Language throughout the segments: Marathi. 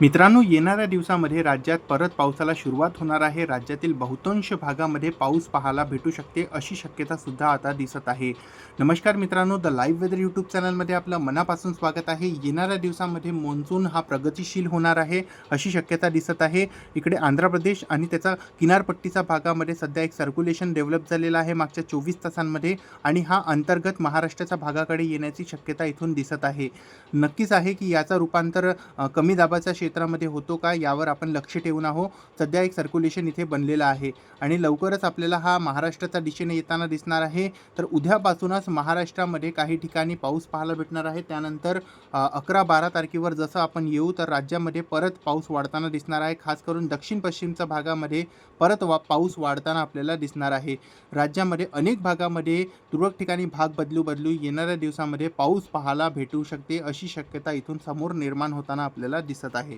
मित्रांनो येणाऱ्या दिवसामध्ये राज्यात परत पावसाला सुरुवात होणार आहे. राज्यातील बहुतांश भागामध्ये पाऊस पाहायला भेटू शकते अशी शक्यता सुद्धा आता दिसत आहे. नमस्कार मित्रांनो द लाईव्ह वेदर यूट्यूब चॅनलमध्ये आपलं मनापासून स्वागत आहे. येणाऱ्या दिवसामध्ये मान्सून हा प्रगतिशील होणार आहे अशी शक्यता दिसत आहे. इकडे आंध्र प्रदेश आणि त्याचा किनारपट्टीचा भागामध्ये सध्या एक सर्क्युलेशन डेव्हलप झालेला आहे मागच्या चोवीस तासांमध्ये आणि हा अंतर्गत महाराष्ट्राच्या भागाकडे येण्याची शक्यता इथून दिसत आहे. नक्कीच आहे की याचं रूपांतर कमी दाबाचा क्षेत्रामध्ये होतो का यावर आपण लक्ष ठेवून आहो सध्या एक सर्क्युलेशन इथे बनलेलं आहे आणि लवकरच आपल्याला हा महाराष्ट्राच्या दिशेने येताना दिसणार आहे. तर उद्यापासूनच महाराष्ट्रामध्ये काही ठिकाणी पाऊस पाहायला भेटणार आहे. त्यानंतर अकरा बारा तारखेवर जसं आपण येऊ तर राज्यामध्ये परत पाऊस वाढताना दिसणार आहे. खास करून दक्षिण पश्चिमच्या भागामध्ये परत वा पाऊस वाढताना आपल्याला दिसणार आहे. राज्यामध्ये अनेक भागामध्ये तुरळक ठिकाणी भाग बदलू बदलू येणाऱ्या दिवसामध्ये पाऊस पाहायला भेटू शकते अशी शक्यता इथून समोर निर्माण होताना आपल्याला दिसत आहे.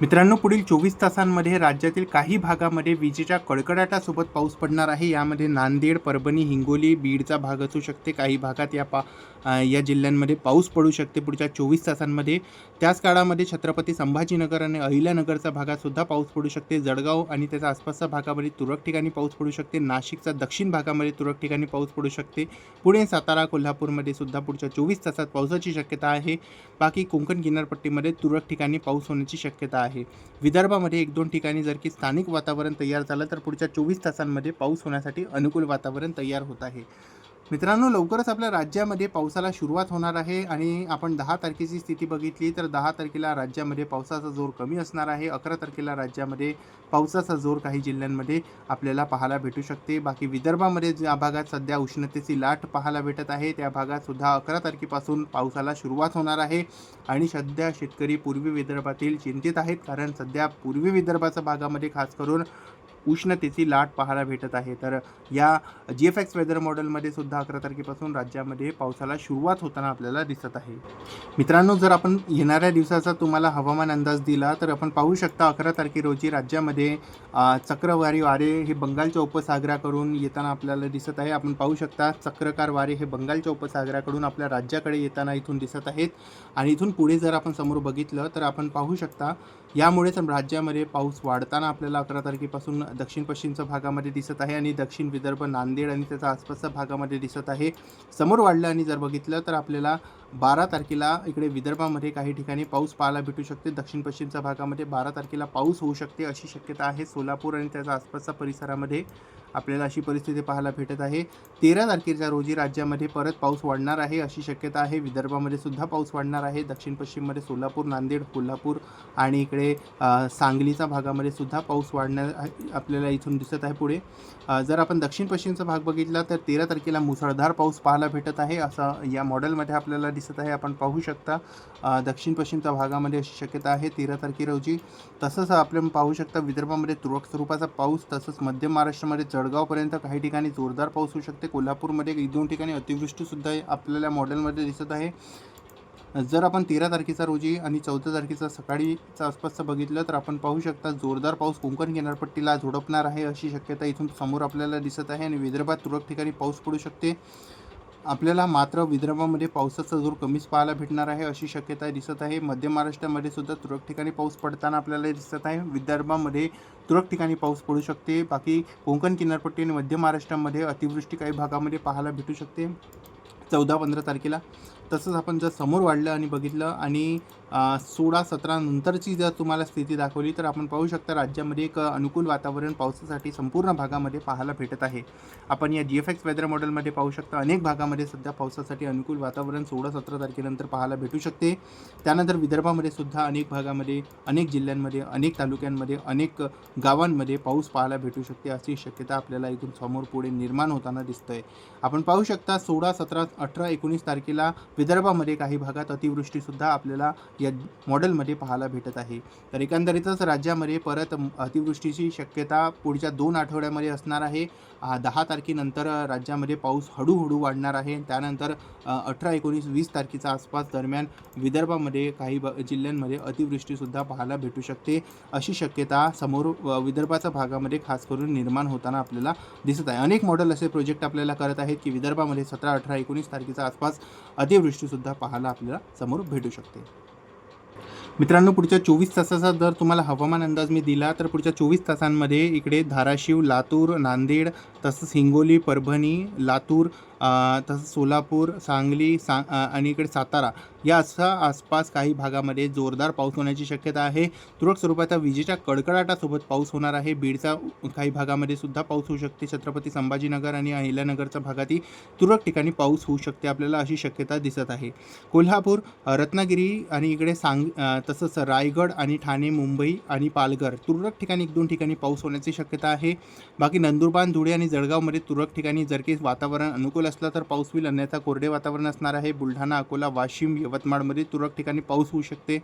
मित्रांनो पुढील चोवीस तासांमध्ये राज्यातील काही भागामध्ये विजेच्या कडकडाटासोबत पाऊस पडणार आहे. यामध्ये नांदेड परभणी हिंगोली बीडचा भाग असू शकते. काही भागात या पा या जिल्ह्यांमध्ये पाऊस पडू शकते. पुढच्या चोवीस तासांमध्ये त्याच काळामध्ये छत्रपती संभाजीनगर आणि अहिल्यानगरचा भागातसुद्धा पाऊस पडू शकते. जळगाव आणि त्याच्या आसपासच्या भागामध्ये तुरळक ठिकाणी पाऊस पडू शकते. नाशिकच्या दक्षिण भागामध्ये तुरळक ठिकाणी पाऊस पडू शकते. पुणे सातारा कोल्हापूरमध्ये सुद्धा पुढच्या चोवीस तासात पावसाची शक्यता आहे. बाकी कोकण किनारपट्टीमध्ये तुरळक ठिकाणी पाऊस होण्याची शक्यता आहे. आहे. विदर्भामध्ये एक दोन ठिकाणी जर की स्थानिक वातावरण तयार झालं तर पुढच्या चोवीस तासांमध्ये पाऊस होण्यासाठी अनुकूल वातावरण तयार होत आहे. मित्रांनो लवकरच आपल्या राज्यामध्ये पावसाला सुरुवात होणार आहे आणि आपण दहा तारखेची स्थिती बघितली तर दहा तारखेला राज्यामध्ये पावसाचा जोर कमी असणार आहे. अकरा तारखेला राज्यामध्ये पावसाचा जोर काही जिल्ह्यांमध्ये आपल्याला पाहायला भेटू शकते. बाकी विदर्भामध्ये ज्या भागात सध्या उष्णतेची लाट पाहायला भेटत आहे त्या भागात सुद्धा अकरा तारखेपासून पावसाला सुरुवात होणार आहे आणि सध्या शेतकरी पूर्वी विदर्भातील चिंतित आहेत कारण सध्या पूर्वी विदर्भाच्या भागामध्ये खास करून उष्णतेची लाट पाहायला भेटत आहे. तर या जी एफ एक्स वेदर मॉडेलमध्ये सुद्धा अकरा तारखेपासून राज्यामध्ये पावसाला सुरुवात होताना आपल्याला दिसत आहे. मित्रांनो जर आपण येणाऱ्या दिवसाचा तुम्हाला हवामान अंदाज दिला तर आपण पाहू शकता अकरा तारखे रोजी राज्यामध्ये चक्रवारी वारे हे बंगालच्या उपसागराकडून येताना आपल्याला दिसत आहे. आपण पाहू शकता चक्रकार वारे हे बंगालच्या उपसागराकडून आपल्या राज्याकडे येताना इथून दिसत आहेत. आणि इथून पुढे जर आपण समोर बघितलं तर आपण पाहू शकता यामुळेच राज्यामध्ये पाऊस वाढताना आपल्याला अकरा तारखेपासून दक्षिण पश्चिमच्या भागामध्ये दिसत आहे आणि दक्षिण विदर्भ नांदेड आणि त्याच्या आसपासच्या भागामध्ये दिसत आहे. समोर वाढलं आणि जर बघितलं तर आपल्याला बारा तारखेला इकडे विदर्भामध्ये काही ठिकाणी पाऊस पाहायला भेटू शकते. दक्षिण पश्चिमच्या भागामध्ये बारा तारखेला पाऊस होऊ शकते अशी शक्यता आहे. सोलापूर आणि त्याच्या आसपासच्या परिसरामध्ये आपल्याला अशी परिस्थिती पाहायला भेटत आहे. तेरा तारखेच्या रोजी राज्यामध्ये परत पाऊस वाढणार आहे अशी शक्यता आहे. विदर्भामध्ये सुद्धा पाऊस वाढणार आहे. दक्षिण पश्चिममध्ये सोलापूर नांदेड कोल्हापूर आणि इकडे सांगलीच्या भागामध्ये सुद्धा पाऊस वाढणार आपल्याला इथून दिसत आहे पुढे. जर आपण दक्षिण पश्चिमचा भाग बघितला तर तेरा तारखेला मुसळधार पाऊस पाहायला भेटत आहे. असं या मॉडेलमध्ये आपल्याला दिसत आहे. आपण पाहू शकता दक्षिण पश्चिमच्या भागामध्ये अशी शक्यता आहे. तेरा तारखे रोजी तसंच आपण पाहू शकता विदर्भामध्ये तुरळक स्वरूपाचा पाऊस तसंच मध्य महाराष्ट्रामध्ये जळगावपर्यंत काही ठिकाणी जोरदार पाऊस होऊ शकते. कोल्हापूरमध्ये एक दोन ठिकाणी अतिवृष्टीसुद्धा आपल्याला मॉडेलमध्ये दिसत आहे. जर आपण तेरा तारखेचा रोजी आणि चौदा तारखेचा सकाळीचा आसपासचा बघितलं तर आपण पाहू शकता जोरदार पाऊस कोकण किनारपट्टीला झोडपणार आहे अशी शक्यता इथून समोर आपल्याला दिसत आहे आणि विदर्भात तुरळक ठिकाणी पाऊस पडू शकते. आपल्याला मात्र विदर्भामध्ये पावसाचा जोर कमीच पाहायला भेटणार आहे अशी शक्यता दिसत आहे. मध्य महाराष्ट्रामध्ये सुद्धा तुरळक ठिकाणी पाऊस पडताना आपल्याला दिसत आहे. विदर्भामध्ये तुरळक ठिकाणी पाऊस पडू शकते. बाकी कोकण किनारपट्टी आणि मध्य महाराष्ट्रामध्ये अतिवृष्टी काही भागामध्ये पाहायला भेटू शकते. चौदा पंधरा तारखेला तसंच आपण जर समोर वाढलं आणि बघितलं आणि सोळा सतरा नंतरची जर तुम्हाला स्थिती दाखवली तर आपण पाहू शकता राज्यामध्ये एक अनुकूल वातावरण पावसासाठी संपूर्ण भागामध्ये पाहायला भेटत आहे. आपण या जी एफ एक्स वेदर मॉडेलमध्ये पाहू शकता अनेक भागामध्ये सध्या पावसासाठी अनुकूल वातावरण सोळा सतरा तारखेनंतर पाहायला भेटू शकते. त्यानंतर विदर्भामध्ये सुद्धा अनेक भागामध्ये अनेक जिल्ह्यांमध्ये अनेक तालुक्यांमध्ये अनेक गावांमध्ये पाऊस पाहायला भेटू शकते अशी शक्यता आपल्याला इथून समोर पुढे निर्माण होताना दिसतंय. आपण पाहू शकता सोळा सतरा अठरा एकोणीस तारखेला विदर्भामध्ये काही भागात अतिवृष्टीसुद्धा आपल्याला या मॉडेलमध्ये पाहायला भेटत आहे. तर एकंदरीतच राज्यामध्ये परत अतिवृष्टीची शक्यता पुढच्या दोन आठवड्यामध्ये असणार आहे. दहा तारखेनंतर राज्यामध्ये पाऊस हळूहळू वाढणार आहे. त्यानंतर अठरा एकोणीस वीस तारखेच्या आसपास दरम्यान विदर्भामध्ये काही ब जिल्ह्यांमध्ये अतिवृष्टीसुद्धा पाहायला भेटू शकते. अशी शक्यता समोर विदर्भाच्या भागामध्ये खास करून निर्माण होताना आपल्याला दिसत आहे. अनेक मॉडेल असे प्रोजेक्ट आपल्याला करत आहेत की विदर्भामध्ये सतरा अठरा एकोणीस तारखेच्या आसपास अतिवृष्टीसुद्धा पाहायला आपल्याला समोर भेटू शकते. मित्रांनो पुढच्या चोवीस तासाचा जर तुम्हाला हवामान अंदाज मी दिला तर पुढच्या चोवीस तासांमध्ये इकडे धाराशिव लातूर नांदेड तसंच हिंगोली परभणी लातूर तसंच सोलापूर सांगली सा आणि इकडे सातारा याचा आसपास काही भागामध्ये जोरदार पाऊस होण्याची शक्यता आहे. तुरळक स्वरूपाचा विजेच्या कडकडाटासोबत पाऊस होणार आहे. बीडचा काही भागामध्ये सुद्धा पाऊस होऊ शकते. छत्रपती संभाजीनगर आणि अहिल्यानगरच्या भागातही तुरळक ठिकाणी पाऊस होऊ शकते आपल्याला अशी शक्यता दिसत आहे. कोल्हापूर रत्नागिरी आणि इकडे सांग तसंच रायगड आणि ठाणे मुंबई आणि पालघर तुरळक ठिकाणी एक दोन ठिकाणी पाऊस होण्याची शक्यता आहे. बाकी नंदुरबार धुळे आणि जळगावमध्ये तुरळक ठिकाणी जर काही वातावरण अनुकूल असलं तर पाऊस होईल. अन्यथा कोरडे वातावरण असणार आहे. बुलढाणा अकोला वाशिम यवतमाळमध्ये तुरळक ठिकाणी पाऊस होऊ शकते.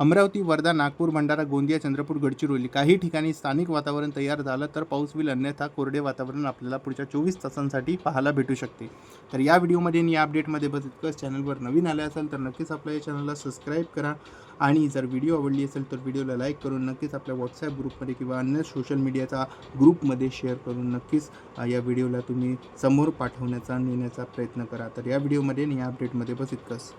अमरावती वर्धा नागपूर भंडारा गोंदिया चंद्रपूर गडचिरोली काही ठिकाणी स्थानिक वातावरण तयार झालं तर पाऊस होईल. अन्यथा कोरडे वातावरण आपल्याला पुढच्या चोवीस तासांसाठी पाहायला भेटू शकते. तर या व्हिडिओमध्ये आणि या अपडेटमध्ये बस इतकंच चॅनलवर नवीन आले असेल तर नक्कीच आपल्या या चॅनलला सबस्क्राईब करा. आणि जर व्हिडिओ आवडली असेल तर व्हिडिओला लाईक करून नक्कीच आपल्या व्हॉट्सॲप ग्रुपमध्ये किंवा अन्य सोशल मीडियाचा ग्रुपमध्ये शेअर करून नक्कीच या व्हिडिओला तुम्ही समोर पाठवण्याचा नेण्याचा प्रयत्न करा. तर या व्हिडिओमध्ये आणि या अपडेटमध्ये बस इतकंच